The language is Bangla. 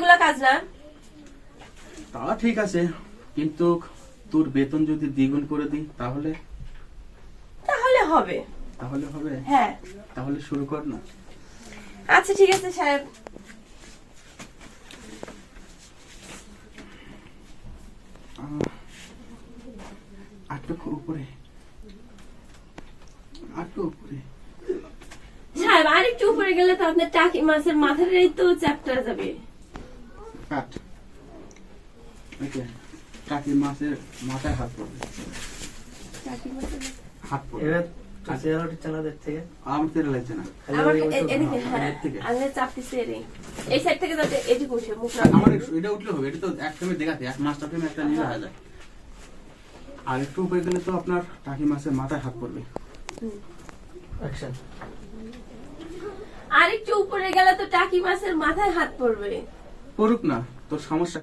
এগুলা কাজ না? তা ঠিক আছে কিন্তু তোর বেতন যদি দ্বিগুণ করে দিই তাহলে? তাহলে হবে। তাহলে হবে? হ্যাঁ। তাহলে শুরু কর না। আচ্ছা ঠিক আছে সাহেব। আটটু উপরে। আটটু উপরে। সাহেব আরেকটু উপরে গেলে তো আপনার টাকি মাছের মাথার এই তো চ্যাপ্টার যাবে। কাট ওকে মাছের মাথায় হাত পড়বে। টাকি মাছের হাত পড়বে। এবার তুই চালাদের থেকে। আমার তেরে লাগছে না। আমার ওই এ- ওইটুকু এদিকে হ্যাঁ আমি চাপতেছি এর এই সাইড থেকে যাতে এদিকে উঠে মুখ না আমার এটা উঠলে হবে এটা তো এক ফ্রেমে দেখাতে এক মাস্টার ফ্রেমে একটা নিলে হয়ে যায়। আর একটু উপরে গেলে তো আপনার টাকি মাছের মাথায় হাত পড়বে. আরেকটু উপরে গেলে তো টাকি মাছের মাথায় হাত পড়বে। পড়ুক না তোর সমস্যা